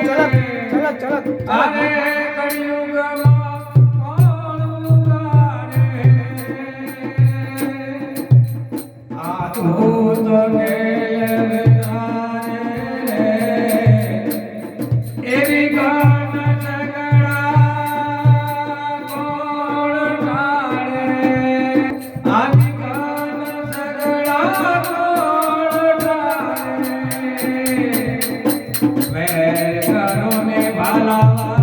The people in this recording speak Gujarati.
ચલો ચલો ચલો ચલો કળિયુગમાં કે घरों में भाला